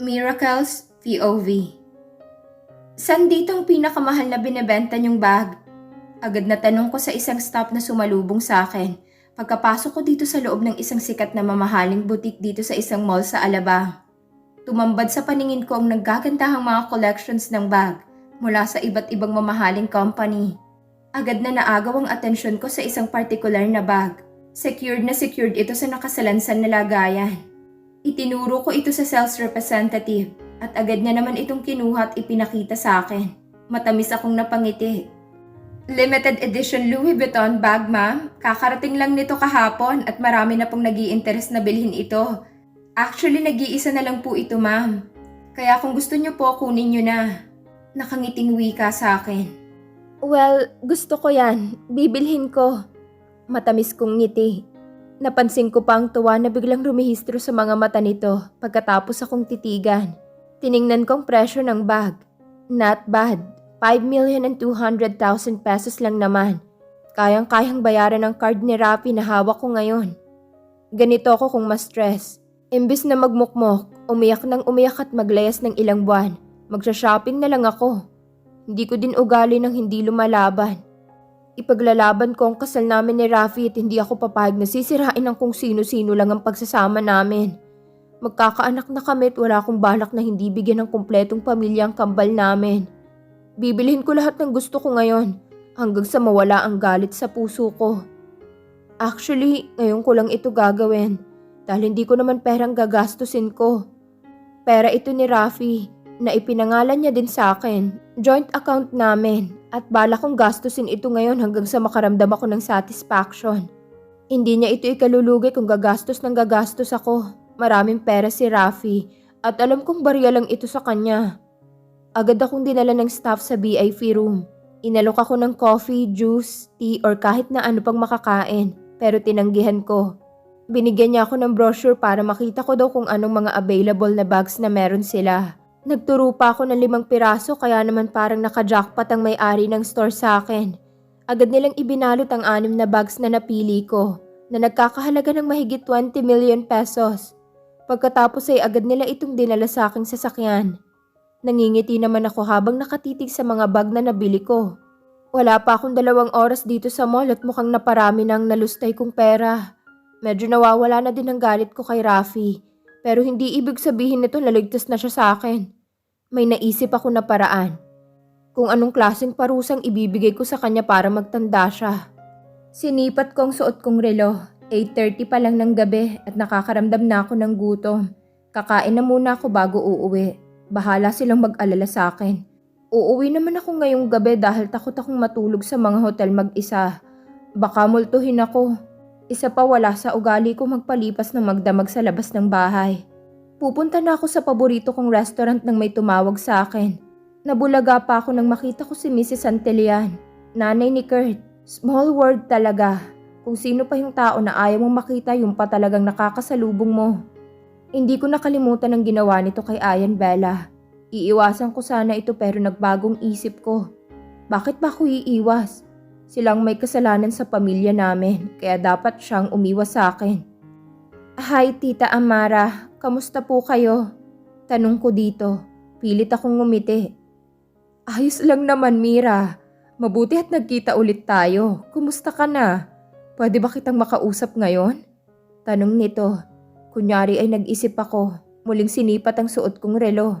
Miracles POV San dito ang pinakamahal na binebenta niyong bag? Agad na tanong ko sa isang staff na sumalubong sa akin. Pagkapasok ko dito sa loob ng isang sikat na mamahaling butik dito sa isang mall sa Alabang. Tumambad sa paningin ko ang naggagandahang mga collections ng bag mula sa iba't ibang mamahaling company. Agad na naagaw ang atensyon ko sa isang particular na bag. Secured na secured ito sa nakasalansan na lagayan. Itinuro ko ito sa sales representative at agad niya naman itong kinuha at ipinakita sa akin. Matamis akong napangiti. Limited edition Louis Vuitton bag, ma'am. Kakarating lang nito kahapon at marami na pong nag interest na bilhin ito. Actually, nag-iisa na lang po ito, ma'am. Kaya kung gusto niyo po, kunin niyo na. Nakangiting wika sa akin. Well, gusto ko yan. Bibilhin ko. Matamis kong ngiti. Napansin ko pa ang tuwa na biglang rumihistro sa mga mata nito pagkatapos akong titigan. Tiningnan kong presyo ng bag. Not bad. 5 million and 200,000 pesos lang naman. Kayang-kayang bayaran ng card ni Rafi na hawak ko ngayon. Ganito ako kung ma-stress. Imbis na magmukmok, umiyak ng umiyak at maglayas ng ilang buwan. Magsha-shopping na lang ako. Hindi ko din ugali ng hindi lumalaban. Ipaglalaban ko ang kasal namin ni Rafi at hindi ako papayag na sisirain ng kung sino-sino lang ang pagsasama namin. Magkakaanak na kami at wala akong balak na hindi bigyan ng kumpletong pamilya ang kambal namin. Bibilhin ko lahat ng gusto ko ngayon hanggang sa mawala ang galit sa puso ko. Actually, ngayon ko lang ito gagawin dahil hindi ko naman perang gagastusin ko. Pera ito ni Rafi na ipinangalan niya din sa akin. Joint account namin at bala kong gastusin ito ngayon hanggang sa makaramdam ako ng satisfaction. Hindi niya ito ikalulugi kung gagastos ng gagastos ako. Maraming pera si Rafi at alam kong barya lang ito sa kanya. Agad akong dinala ng staff sa VIP room. Inalok ako ng coffee, juice, tea or kahit na ano pang makakain pero tinanggihan ko. Binigyan niya ako ng brochure para makita ko daw kung anong mga available na bags na meron sila. Nagturo pa ako ng limang piraso kaya naman parang nakajackpot ang may-ari ng store sa akin. Agad nilang ibinalot ang anim na bags na napili ko na nagkakahalaga ng mahigit 20 million pesos. Pagkatapos ay agad nila itong dinala sa aking sasakyan. Nangingiti naman ako habang nakatitig sa mga bag na nabili ko. Wala pa akong dalawang oras dito sa mall at mukhang naparami ng nalustay kong pera. Medyo nawawala na din ang galit ko kay Rafi. Pero hindi ibig sabihin nito naligtas na siya sa akin. May naisip ako na paraan. Kung anong klaseng parusang ibibigay ko sa kanya para magtanda siya. Sinipat kong suot kong relo. 8.30 pa lang ng gabi at nakakaramdam na ako ng gutom. Kakain na muna ako bago uuwi. Bahala silang mag-alala sa akin. Uuwi naman ako ngayong gabi dahil takot akong matulog sa mga hotel mag-isa. Baka multuhin ako. Isa pa wala sa ugali ko magpalipas ng magdamag sa labas ng bahay. Pupunta na ako sa paborito kong restaurant nang may tumawag sa akin. Nabulaga pa ako nang makita ko si Mrs. Santelian, nanay ni Kurt. Small world talaga. Kung sino pa yung tao na ayaw mong makita yung pa talagang nakakasalubong mo. Hindi ko nakalimutan ang ginawa nito kay Ayan Bella. Iiwasan ko sana ito pero nagbagong isip ko. Bakit ba ako iiwas? Silang may kasalanan sa pamilya namin kaya dapat siyang umiwas sa akin. Hi Tita Amara, kamusta po kayo? Tanong ko dito. Pilit akong ngumiti. Ayos lang naman Mira. Mabuti at nagkita ulit tayo. Kumusta ka na? Pwede ba kitang makausap ngayon? Tanong nito. Kunyari ay nag-isip ako. Muling sinipat ang suot kong relo.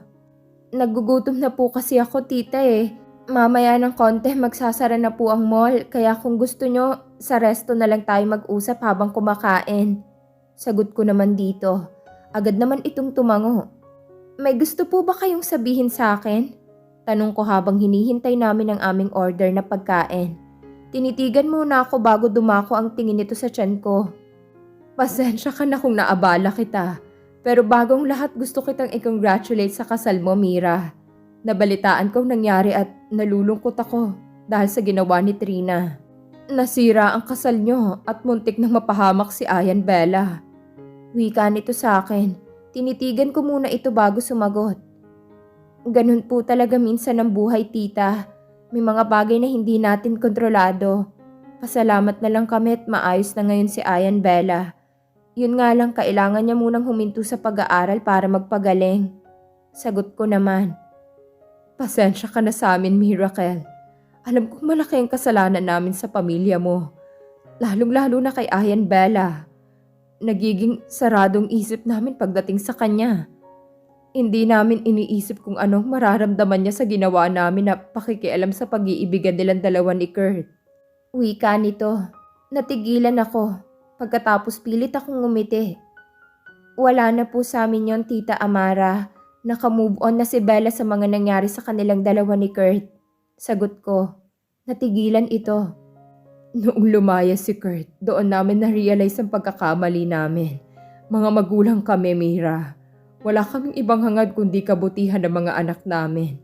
Nagugutom na po kasi ako tita eh. Mamaya ng konti magsasara na po ang mall kaya kung gusto nyo sa resto na lang tayo mag-usap habang kumakain. Sagot ko naman dito. Agad naman itong tumango. May gusto po ba kayong sabihin sa akin? Tanong ko habang hinihintay namin ang aming order na pagkain. Tinitigan muna ako bago dumako ang tingin nito sa tiyan ko. Pasensya ka na kung naabala kita. Pero bagong lahat gusto kitang i-congratulate sa kasal mo, Mira. Nabalitaan kong nangyari at nalulungkot ako dahil sa ginawa ni Trina. Nasira ang kasal nyo at muntik na mapahamak si Ayan Bella. Wika nito sa akin. Tinitigan ko muna ito bago sumagot. Ganun po talaga minsan ang buhay, tita. May mga bagay na hindi natin kontrolado. Pasalamat na lang kami at maayos na ngayon si Ayan Bella. Yun nga lang kailangan niya munang huminto sa pag-aaral para magpagaling. Sagot ko naman. Pasensya ka na sa amin, Miracle. Alam kong malaki ang kasalanan namin sa pamilya mo. Lalong-lalo na kay Ayan Bella. Nagiging saradong isip namin pagdating sa kanya. Hindi namin iniisip kung anong mararamdaman niya sa ginawa namin na pakikialam sa pag-iibigan nilang dalawa ni Kurt. Wika nito. Natigilan ako. Pagkatapos pilit akong ngumiti. Wala na po sa amin yon Tita Amara. Nakamove on na si Bella sa mga nangyari sa kanilang dalawa ni Kurt. Sagot ko. Natigilan ito. Noong lumaya si Kurt, doon namin na-realize ang pagkakamali namin. Mga magulang kami, Mira. Wala kaming ibang hangad kundi kabutihan ng mga anak namin.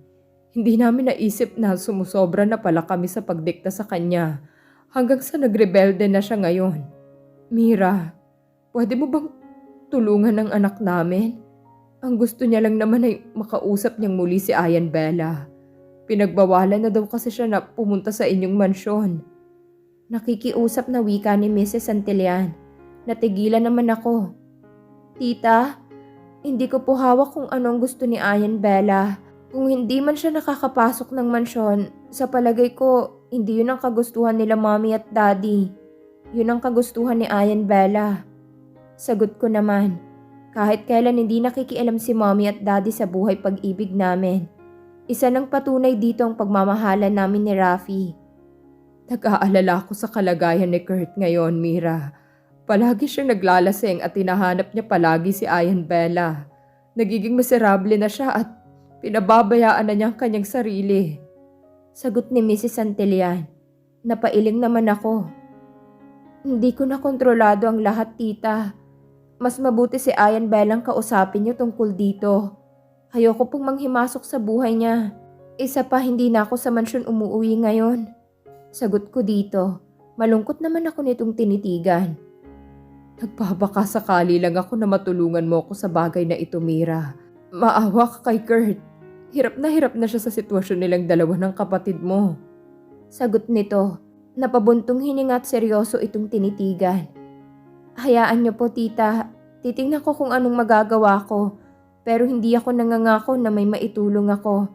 Hindi namin naisip na sumusobra na pala kami sa pagdikta sa kanya hanggang sa nagrebelde na siya ngayon. Mira, pwede mo bang tulungan ng anak namin? Ang gusto niya lang naman ay makausap niyang muli si Ayan Bella. Pinagbawalan na daw kasi siya na pumunta sa inyong mansyon. Nakikiusap na wika ni Mrs. Santillan. Natigilan naman ako. Tita, hindi ko po hawak kung anong gusto ni Ayan Bella. Kung hindi man siya nakakapasok ng mansyon, sa palagay ko, hindi yun ang kagustuhan nila mommy at daddy. Yun ang kagustuhan ni Ayan Bella. Sagot ko naman, kahit kailan hindi nakikialam si mommy at daddy sa buhay pag-ibig namin. Isa ng patunay dito ang pagmamahalan namin ni Rafi. Nag-aalala ko sa kalagayan ni Kurt ngayon, Mira. Palagi siyang naglalasing at tinahanap niya palagi si Ayan Bella. Nagiging miserable na siya at pinababayaan na niya ang kanyang sarili. Sagot ni Mrs. Santillan. Napailing naman ako. Hindi ko na kontrolado ang lahat, tita. Mas mabuti si Ayan Bellang kausapin niyo tungkol dito. Ayoko pong manghimasok sa buhay niya. Isa pa hindi na ako sa mansyon umuwi ngayon. Sagot ko dito. Malungkot naman ako nitong tinitigan. Nagpabaka sakali lang ako na matulungan mo ako sa bagay na ito, Mira. Maawa ka kay Kurt. Hirap na hirap na siya sa sitwasyon nilang dalawa ng kapatid mo. Sagot nito, napabuntong hininga at seryoso itong tinitigan. Hayaan niyo po, tita. Titingnan ko kung anong magagawa ko. Pero hindi ako nangangako na may maitulong ako.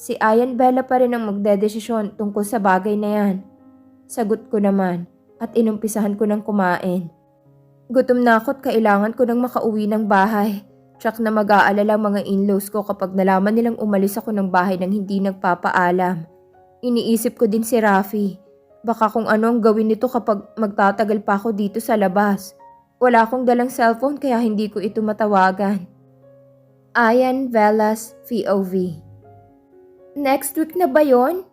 Si Ayan Bella pa rin ang magdedesisyon tungkol sa bagay na yan. Sagot ko naman at inumpisahan ko ng kumain. Gutom na ako't kailangan ko nang makauwi ng bahay. Tsak na mag-aalala mga in-laws ko kapag nalaman nilang umalis ako ng bahay nang hindi nagpapaalam. Iniisip ko din si Rafi. Baka kung ano ang gawin nito kapag magtatagal pa ako dito sa labas. Wala akong dalang cellphone kaya hindi ko ito matawagan. Ayan Velas VOV Next week na ba yon?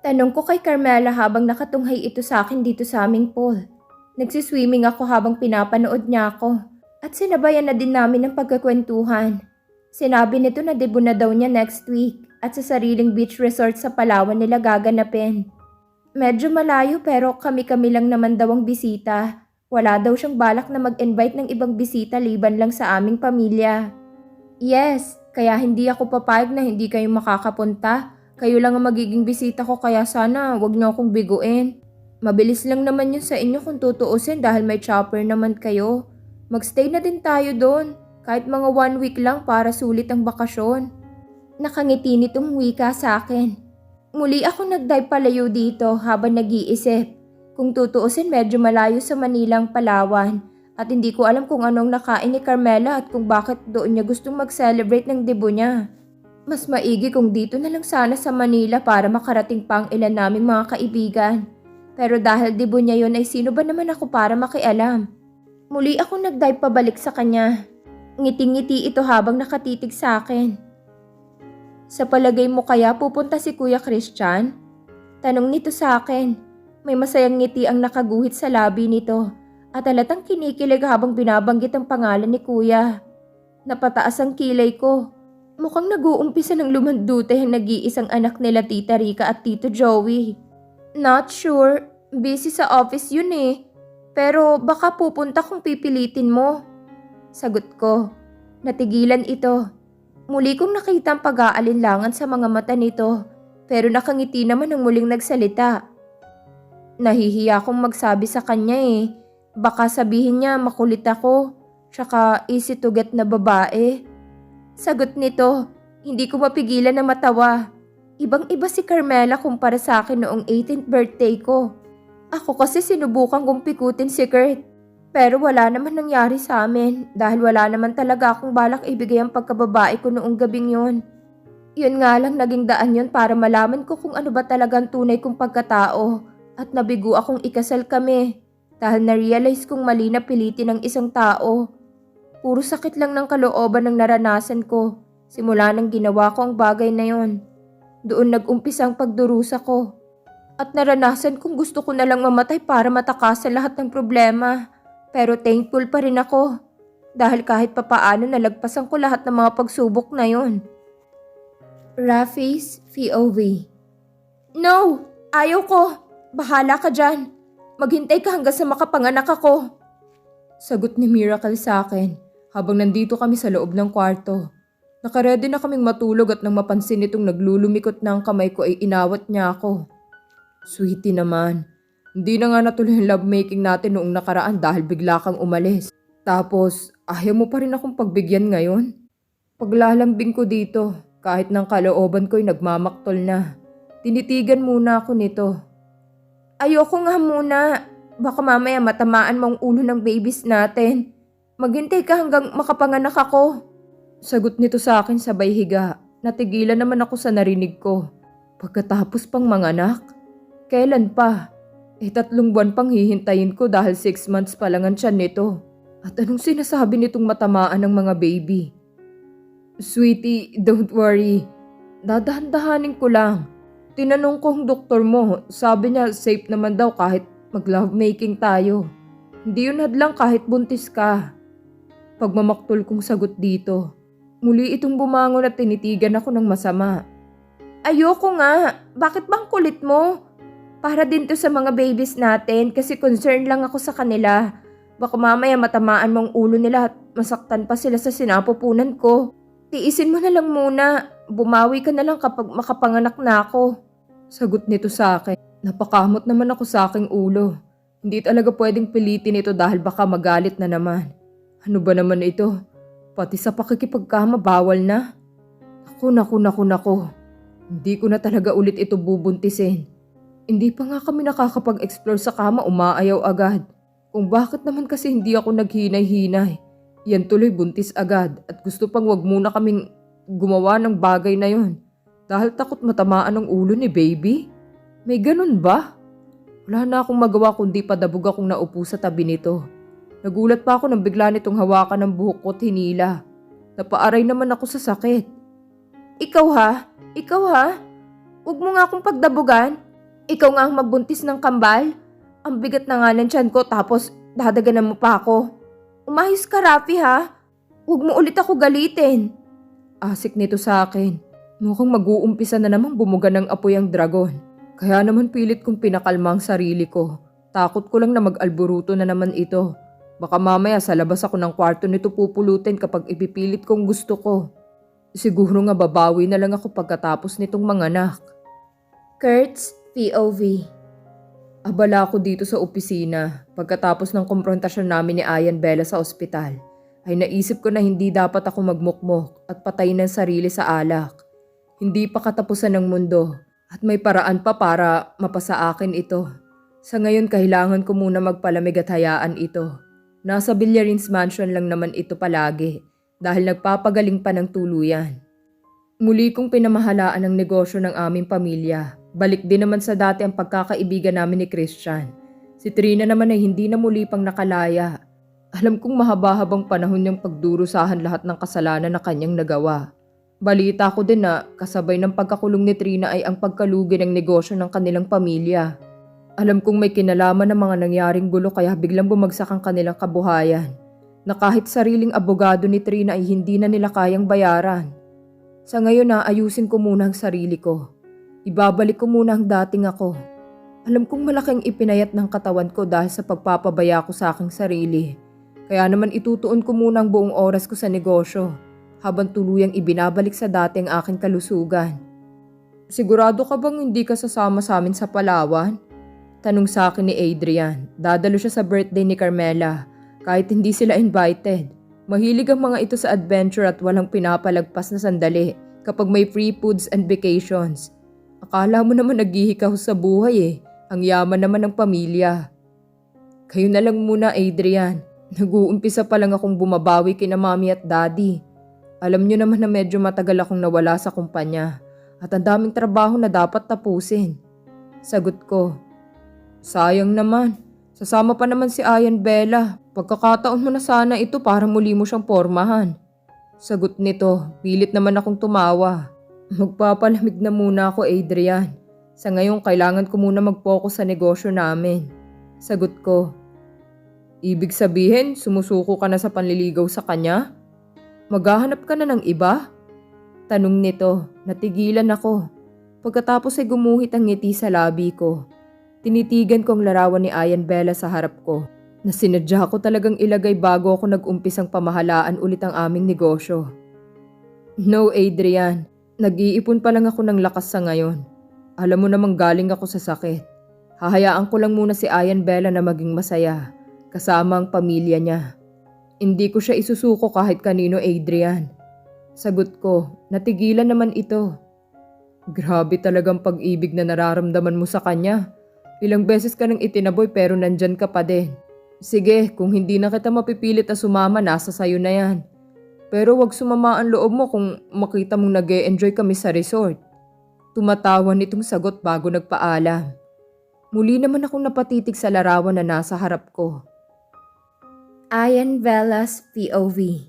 Tanong ko kay Carmela habang nakatunghay ito sa akin dito sa aming pool. Nagsiswimming ako habang pinapanood niya ako. At sinabayan na din namin ng pagkakwentuhan. Sinabi nito na debut na daw niya next week at sa sariling beach resort sa Palawan nila gaganapin. Medyo malayo pero kami-kami lang naman daw ang bisita. Wala daw siyang balak na mag-invite ng ibang bisita liban lang sa aming pamilya. Yes, kaya hindi ako papayag na hindi kayo makakapunta. Kayo lang ang magiging bisita ko kaya sana wag niyo akong biguin. Mabilis lang naman yun sa inyo kung tutuusin dahil may chopper naman kayo. Magstay na din tayo doon. Kahit mga one week lang para sulit ang bakasyon. Nakangiti nitong wika sa akin. Muli ako nagdive palayo dito habang nag-iisip. Kung tutuusin medyo malayo sa Manilang Palawan at hindi ko alam kung anong nakain ni Carmela at kung bakit doon niya gustong mag-celebrate ng debut niya. Mas maigi kung dito na lang sana sa Manila para makarating pa ilan naming mga kaibigan. Pero dahil debut niya yon ay sino ba naman ako para makialam? Muli ako nagdive pabalik sa kanya. Ngiting-ngiti ito habang nakatitig sa akin. Sa palagay mo kaya pupunta si Kuya Christian? Tanong nito sa akin. May masayang ngiti ang nakaguhit sa labi nito at halatang kinikilig habang binabanggit ang pangalan ni Kuya. Napataas ang kilay ko. Mukhang nag-uumpisa ng lumandute ang nag-iisang anak nila Tita Rika at Tito Joey. Not sure. Busy sa office yun eh. Pero baka pupunta kung pipilitin mo. Sagot ko. Natigilan ito. Muli kong nakita ang pag-aalinlangan sa mga mata nito. Pero nakangiti naman ang muling nagsalita. Nahihiya akong magsabi sa kanya eh. Baka sabihin niya makulit ako. Tsaka easy to get na babae. Sagot nito, Hindi ko mapigilan na matawa. Ibang-iba si Carmela kumpara sa akin noong 18th birthday ko. Ako kasi sinubukan kong pikutin si Kurt. Pero wala naman nangyari sa amin dahil wala naman talaga akong balak ibigay ang pagkababae ko noong gabing yun. Yun nga lang naging daan yun para malaman ko kung ano ba talagang tunay kong pagkatao at nabigo akong ikasal kami dahil na-realize kong mali na pilitin ng isang tao. Puro sakit lang ng kalooban ng naranasan ko simula nang ginawa ko ang bagay na yon. Doon nag-umpisa ang pagdurusa ko. At naranasan kong gusto ko na lang mamatay para matakasan lahat ng problema. Pero thankful pa rin ako. Dahil kahit papaano nalagpasan ko lahat ng mga pagsubok na yon. Rafi's POV No! Ayaw ko! Bahala ka dyan! Maghintay ka hanggang sa makapanganak ako! Sagot ni Miracle sa akin habang nandito kami sa loob ng kwarto. Nakaredy na kaming matulog at nang mapansin nitong naglulumikot na ang kamay ko ay inawat niya ako. Sweetie naman. Hindi na nga natuloy yung lovemaking natin noong nakaraan dahil bigla kang umalis. Tapos, ayaw mo pa rin akong pagbigyan ngayon? Paglalambing ko dito, kahit ng kalooban ko'y nagmamaktol na. Tinitigan muna ako nito. Ayoko nga muna. Baka mamaya matamaan mong ulo ng babies natin. Maghintay ka hanggang makapanganak ako. Sagot nito sa akin sabay higa. Natigilan naman ako sa narinig ko. Pagkatapos pang manganak? Kailan pa? Eh tatlong buwan pang hihintayin ko dahil six months pa lang ang tiyan nito. At anong sinasabi nitong matamaan ng mga baby? Sweetie, don't worry. Dadahan-dahanin ko lang. Tinanong ko ang doktor mo, sabi niya safe naman daw kahit mag-lovemaking tayo. Hindi yun hadlang kahit buntis ka. Pagmamaktol kong sagot dito. Muli itong bumangon at tinitigan ako ng masama. Ayoko nga. Bakit bang kulit mo? Para din to sa mga babies natin kasi concerned lang ako sa kanila. Baka mamaya matamaan mong ulo nila at masaktan pa sila sa sinapupunan ko. Tiisin mo na lang muna. Bumawi ka na lang kapag makapanganak na ako. Sagot nito sa akin. Napakamot naman ako sa aking ulo. Hindi talaga pwedeng pilitin ito dahil baka magalit na naman. Ano ba naman ito? Pati sa pakikipagkama bawal na. Naku, naku, naku, naku. Hindi ko na talaga ulit ito bubuntisin. Hindi pa nga kami nakakapag-explore sa kama, umaayaw agad. Kung bakit naman kasi hindi ako naghinay-hinay. Yan tuloy buntis agad at gusto pang wag muna kaming gumawa ng bagay na yon. Dahil takot matamaan ang ulo ni baby. May ganun ba? Wala na akong magawa kundi padabog akong naupo sa tabi nito. Nagulat pa ako nang bigla nitong hawakan ng buhok ko at hinila. Napaaray naman ako sa sakit. Ikaw ha? Ikaw ha? Huwag mo nga akong pagdabugan. Ikaw nga ang magbuntis ng kambal. Ang bigat na nga ng tiyan ko tapos dadaganan mo pa ako. Umayos ka Rafi ha? Huwag mo ulit ako galitin. Asik nito sa akin. Mukhang mag-uumpisa na namang bumuga ng apoy ang dragon. Kaya naman pilit kong pinakalma ang sarili ko. Takot ko lang na mag-alburuto na naman ito. Baka mamaya sa labas ako ng kwarto nito pupulutin kapag ipipilit kong gusto ko. Siguro nga babawi na lang ako pagkatapos nitong manganak. Kurt's POV Abala ako dito sa opisina pagkatapos ng komprontasyon namin ni Ayan Bella sa ospital. Ay naisip ko na hindi dapat ako magmukmok at patayin ng sarili sa alak. Hindi pa katapusan ng mundo at may paraan pa para mapasa akin ito. Sa ngayon kailangan ko muna magpalamig at hayaan ito. Nasa Villarins Mansion lang naman ito palagi dahil nagpapagaling pa ng tuluyan. Muli kong pinamahalaan ang negosyo ng aming pamilya. Balik din naman sa dati ang pagkakaibigan namin ni Christian. Si Trina naman ay hindi na muli pang nakalaya. Alam kong mahaba-habang panahon niyang pagdurusahan lahat ng kasalanan na kanyang nagawa. Balita ko din na kasabay ng pagkakulong ni Trina ay ang pagkalugi ng negosyo ng kanilang pamilya. Alam kong may kinalaman ng mga nangyaring gulo kaya biglang bumagsak ang kanilang kabuhayan. Na kahit sariling abogado ni Trina ay hindi na nila kayang bayaran. Sa ngayon na ayusin ko muna ang sarili ko. Ibabalik ko muna ang dating ako. Alam kong malaking ipinayat ng katawan ko dahil sa pagpapabaya ko sa aking sarili. Kaya naman itutuon ko muna ang buong oras ko sa negosyo habang tuluyang ibinabalik sa dati ang aking kalusugan. Sigurado ka bang hindi ka sasama sa amin sa Palawan? Tanong sa akin ni Adrian. Dadalo siya sa birthday ni Carmela kahit hindi sila invited. Mahilig ang mga ito sa adventure at walang pinapalagpas na sandali kapag may free foods and vacations. Akala mo naman naghihikaw sa buhay eh. Ang yaman naman ng pamilya. Kayo na lang muna, Adrian. Nag-uumpisa pa lang akong bumabawi kina mami at daddy. Alam nyo naman na medyo matagal akong nawala sa kumpanya at ang daming trabaho na dapat tapusin. Sagot ko, sayang naman. Sasama pa naman si Ayan Bella. Pagkakataon mo na sana ito para muli mo siyang pormahan. Sagot nito, pilit naman akong tumawa. Magpapalamig na muna ako, Adrian. Sa ngayon, kailangan ko muna mag-focus sa negosyo namin. Sagot ko, Ibig sabihin, sumusuko ka na sa panliligaw sa kanya? Maghahanap ka na ng iba? Tanong nito, natigilan ako. Pagkatapos ay gumuhit ang ngiti sa labi ko. Tinitigan ko ang larawan ni Ayan Bella sa harap ko na sinadya ko talagang ilagay bago ako nag-umpisang pamahalaan ulit ang aming negosyo. No, Adrian. Nag-iipon pa lang ako ng lakas sa ngayon. Alam mo namang galing ako sa sakit. Hahayaan ko lang muna si Ayan Bella na maging masaya, kasama ang pamilya niya. Hindi ko siya isusuko kahit kanino, Adrian. Sagot ko, natigilan naman ito. Grabe talagang pag-ibig na nararamdaman mo sa kanya. Ilang beses ka nang itinaboy pero nandyan ka pa din. Sige, kung hindi na kita mapipilit na sumama, nasa sayo na yan. Pero wag sumama ang loob mo kung makita mong nag enjoy kami sa resort. Tumatawan nitong sagot bago nagpaalam. Muli naman akong napatitig sa larawan na nasa harap ko. Ayan Velas POV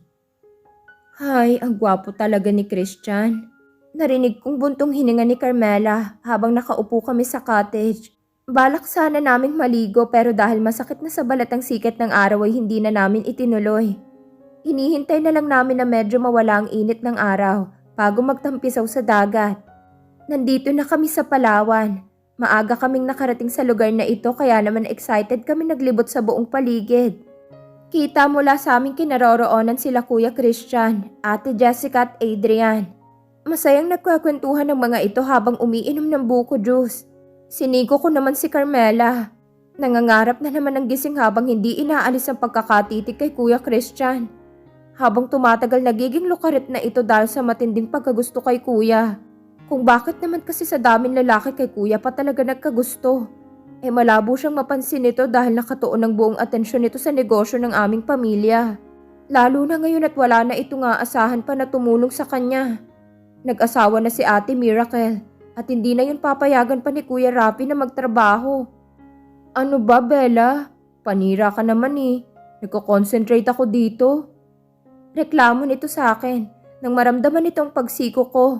Hay, ang gwapo talaga ni Christian. Narinig kong buntong hininga ni Carmela habang nakaupo kami sa cottage. Balak sana naming maligo pero dahil masakit na sa balat ang sikat ng araw ay hindi na namin itinuloy. Hinihintay na lang namin na medyo mawala ang init ng araw bago magtampisaw sa dagat. Nandito na kami sa Palawan. Maaga kaming nakarating sa lugar na ito kaya naman excited kami naglibot sa buong paligid. Kita mula sa aming kinaroroonan sila Kuya Christian, Ate Jessica at Adrian. Masayang nagkwakwentuhan ng mga ito habang umiinom ng buko juice. Sinigo ko naman si Carmela. Nangangarap na naman ng gising habang hindi inaalis ang pagkakatitik kay Kuya Christian. Habang tumatagal nagiging lukarit na ito dahil sa matinding pagkagusto kay Kuya. Kung bakit naman kasi sa daming lalaki kay Kuya pa talaga nagkagusto. Eh malabo siyang mapansin ito dahil nakatuon ang buong atensyon nito sa negosyo ng aming pamilya. Lalo na ngayon at wala na ito nga asahan pa na tumulong sa kanya. Nag-asawa na si ate Miracle at hindi na yun papayagan pa ni Kuya Rapi na magtrabaho. Ano ba Bella? Panira ka naman eh. Nagko-concentrate ako dito. Reklamo nito sa akin nang maramdaman itong pagsiko ko.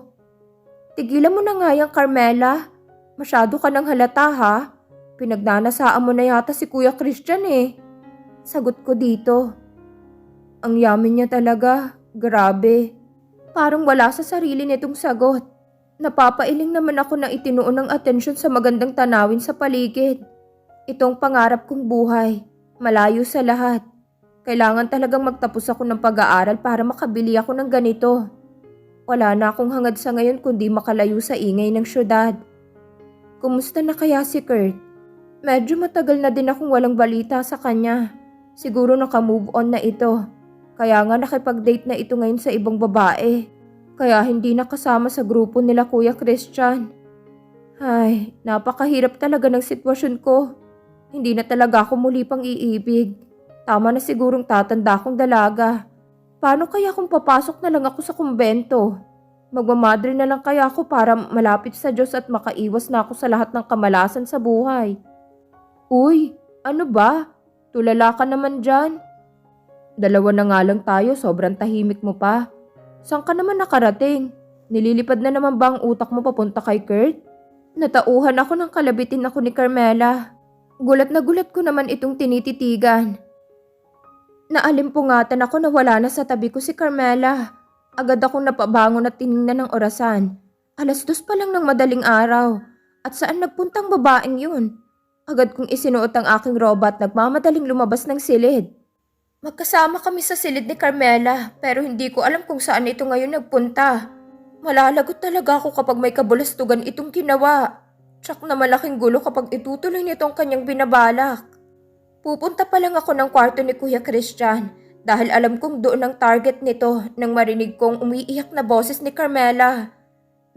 Tigilan mo na nga yan Carmela. Masyado ka nang halata ha. Pinagnanasaan mo na yata si Kuya Christian eh. Sagot ko dito. Ang yamin niya talaga. Grabe. Parang wala sa sarili nitong sagot. Napapailing naman ako na itinuon ng atensyon sa magandang tanawin sa paligid. Itong pangarap kong buhay. Malayo sa lahat. Kailangan talagang magtapos ako ng pag-aaral para makabili ako ng ganito. Wala na akong hangad sa ngayon kundi makalayo sa ingay ng syudad. Kumusta na kaya si Kurt? Medyo matagal na din akong walang balita sa kanya. Siguro nakamove on na ito. Kaya nga nakipag-date na ito ngayon sa ibang babae. Kaya hindi nakasama sa grupo nila Kuya Christian. Ay, napakahirap talaga ng sitwasyon ko. Hindi na talaga ako muli pang iibig. Tama na sigurong tatanda akong dalaga. Paano kaya kung papasok na lang ako sa kumbento? Magmamadre na lang kaya ako para malapit sa Diyos at makaiwas na ako sa lahat ng kamalasan sa buhay. Uy, ano ba? Tulala ka naman dyan. Dalawa na nga lang tayo, sobrang tahimik mo pa. Saan ka naman nakarating? Nililipad na naman ba ang utak mo papunta kay Kurt? Natauhan ako ng kalabitin ako ni Carmela. Gulat na gulat ko naman itong tinititigan. Naalimpungatan ako na wala na sa tabi ko si Carmela. Agad akong napabangon at tiningnan ng orasan. Alas dos pa lang ng madaling araw. At saan nagpuntang babaeng yun? Agad kong isinuot ang aking robot nagmamadaling lumabas ng silid. Magkasama kami sa silid ni Carmela pero hindi ko alam kung saan ito ngayon nagpunta. Malalagot talaga ako kapag may kabulastugan itong ginawa. Tsak na malaking gulo kapag itutuloy nito ang kanyang binabalak. Pupunta pa lang ako ng kwarto ni Kuya Christian dahil alam kong doon ang target nito nang marinig kong umiiyak na boses ni Carmela.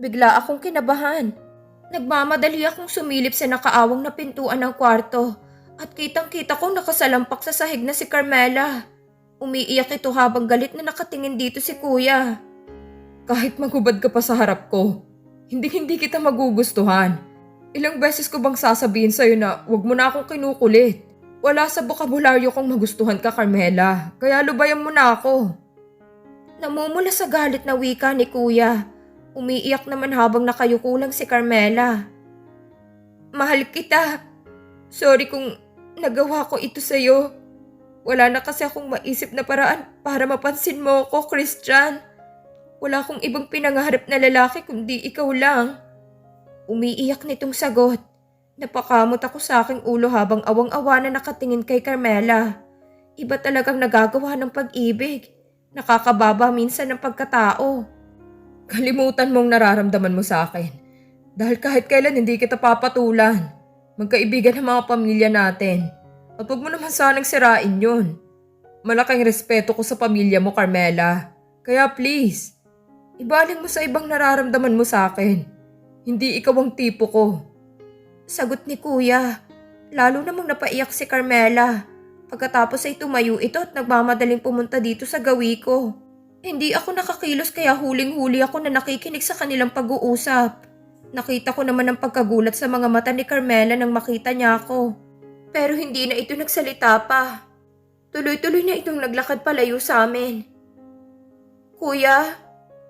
Bigla akong kinabahan. Nagmamadali akong sumilip sa nakaawang na pintuan ng kwarto at kitang-kita kong nakasalampak sa sahig na si Carmela. Umiiyak ito habang galit na nakatingin dito si kuya. Kahit maghubad ka pa sa harap ko, hindi hindi kita magugustuhan. Ilang beses ko bang sasabihin sa'yo na wag mo na akong kinukulit? Wala sa bokabularyo kong magustuhan ka, Carmela. Kaya lubayan mo na ako. Namumula sa galit na wika ni kuya. Umiiyak naman habang nakayuko lang si Carmela. Mahal kita. Sorry kung nagawa ko ito sa'yo. Wala na kasi akong maisip na paraan para mapansin mo ko, Christian. Wala akong ibang pinangarap na lalaki kundi ikaw lang. Umiiyak nitong sagot. Napakamot ako sa aking ulo habang awang-awa na nakatingin kay Carmela. Iba talagang nagagawa ng pag-ibig. Nakakababa minsan ng pagkatao. Kalimutan mong nararamdaman mo sa akin. Dahil kahit kailan hindi kita papatulan. Magkaibigan ang mga pamilya natin. At huwag mo naman sanang sirain yun. Malaking respeto ko sa pamilya mo, Carmela. Kaya please, ibaling mo sa ibang nararamdaman mo sa akin. Hindi ikaw ang tipo ko. Sagot ni kuya. Lalo namang napaiyak si Carmela. Pagkatapos ay tumayo ito at nagmamadaling pumunta dito sa gawi ko. Hindi ako nakakilos kaya huling-huli ako na nakikinig sa kanilang pag-uusap. Nakita ko naman ang pagkagulat sa mga mata ni Carmela nang makita niya ako. Pero hindi na ito nagsalita pa. Tuloy-tuloy na itong naglakad palayo sa amin. Kuya,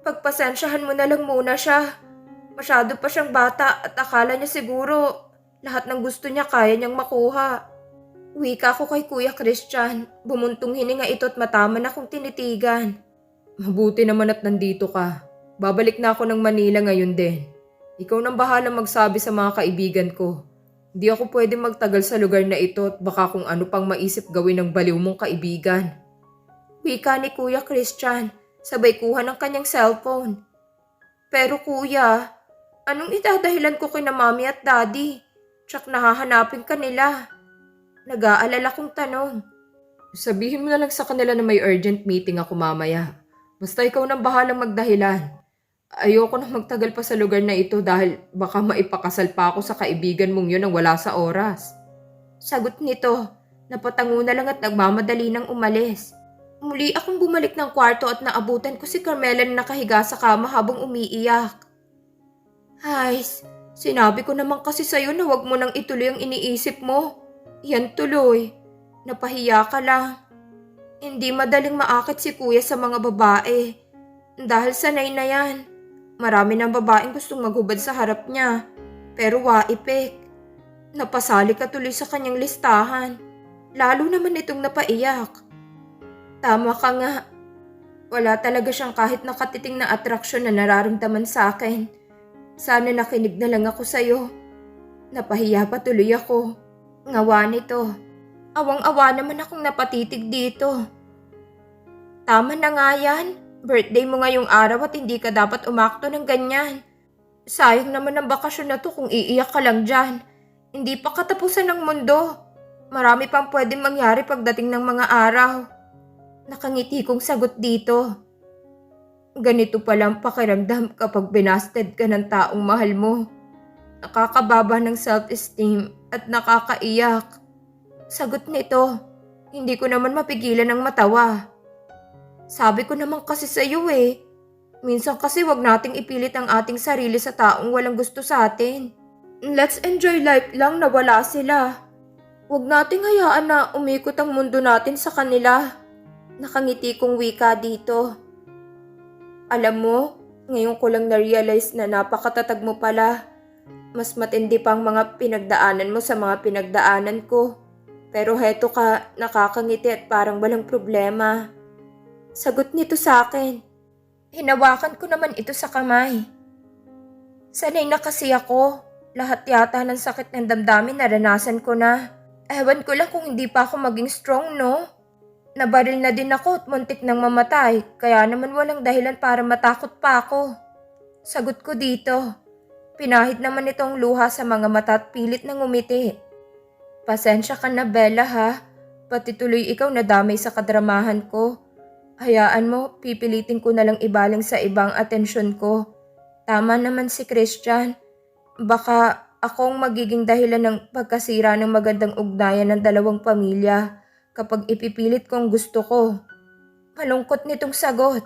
pagpasensyahan mo na lang muna siya. Masyado pa siyang bata at akala niya siguro lahat ng gusto niya kaya niyang makuha. Wika ko kay Kuya Christian. Bumuntong hininga ito at matama na kong tinitigan. Mabuti naman at nandito ka. Babalik na ako ng Manila ngayon din. Ikaw nang bahala magsabi sa mga kaibigan ko. Hindi ako pwede magtagal sa lugar na ito at baka kung ano pang maisip gawin ng baliw mong kaibigan. Wika ni Kuya Christian. Sabay kuha ng kanyang cellphone. Pero kuya, anong itadahilan ko kina mami at daddy? Tsak nahahanapin ka nila. Nag-aalala kong tanong. Sabihin mo na lang sa kanila na may urgent meeting ako mamaya. Basta ikaw nang bahalang magdahilan. Ayoko na magtagal pa sa lugar na ito dahil baka maipakasal pa ako sa kaibigan mong yun nang wala sa oras. Sagot nito, napatango na lang at nagmamadali ng umalis. Muli akong bumalik ng kwarto at naabutan ko si Carmela na nakahiga sa kama habang umiiyak. Hays, sinabi ko naman kasi sa'yo na wag mo nang ituloy ang iniisip mo. Yan tuloy. Napahiya ka lang. Hindi madaling maakit si kuya sa mga babae. Dahil sanay na yan. Marami ng babaeng gustong maghubad sa harap niya. Pero waipik. Napasali ka tuloy sa kanyang listahan. Lalo naman itong napaiyak. Tama ka nga. Wala talaga siyang kahit nakatiting na atraksyon na nararamdaman sa akin. Sana nakinig na lang ako sa'yo. Napahiya pa tuloy ako. Ngawa nito. Awang-awa naman akong napatitig dito. Tama na nga yan. Birthday mo ngayong araw at hindi ka dapat umakto ng ganyan. Sayang naman ang bakasyon na to kung iiyak ka lang dyan. Hindi pa katapusan ng mundo. Marami pang pwedeng mangyari pagdating ng mga araw. Nakangiti kong sagot dito. Ganito palang pakiramdam kapag binasted ka ng taong mahal mo. Nakakababa ng self-esteem at nakakaiyak. Sagot nito, hindi ko naman mapigilan ng matawa. Sabi ko naman kasi sa iyo eh. Minsan kasi wag nating ipilit ang ating sarili sa taong walang gusto sa atin. Let's enjoy life lang na wala sila. Huwag nating hayaan na umikot ang mundo natin sa kanila. Nakangiti kong wika dito. Alam mo, ngayon ko lang na-realize na napakatatag mo pala. Mas matindi pa ang mga pinagdaanan mo sa mga pinagdaanan ko. Pero heto ka, nakakangiti at parang walang problema. Sagot nito sa akin. Hinawakan ko naman ito sa kamay. Sanay na kasi ako. Lahat yata ng sakit ng damdamin naranasan ko na. Ewan ko lang kung hindi pa ako maging strong, no? Nabaril na din ako at muntik nang mamatay, kaya naman walang dahilan para matakot pa ako. Sagot ko dito. Pinahid naman itong luha sa mga mata at pilit na ngumiti. Pasensya ka na, Bella ha. Pati tuloy ikaw nadamay sa kadramahan ko. Hayaan mo, pipilitin ko na lang ibaling sa ibang atensyon ko. Tama naman si Christian. Baka akong magiging dahilan ng pagkasira ng magandang ugnayan ng dalawang pamilya kapag ipipilit kong gusto ko. Malungkot nitong sagot.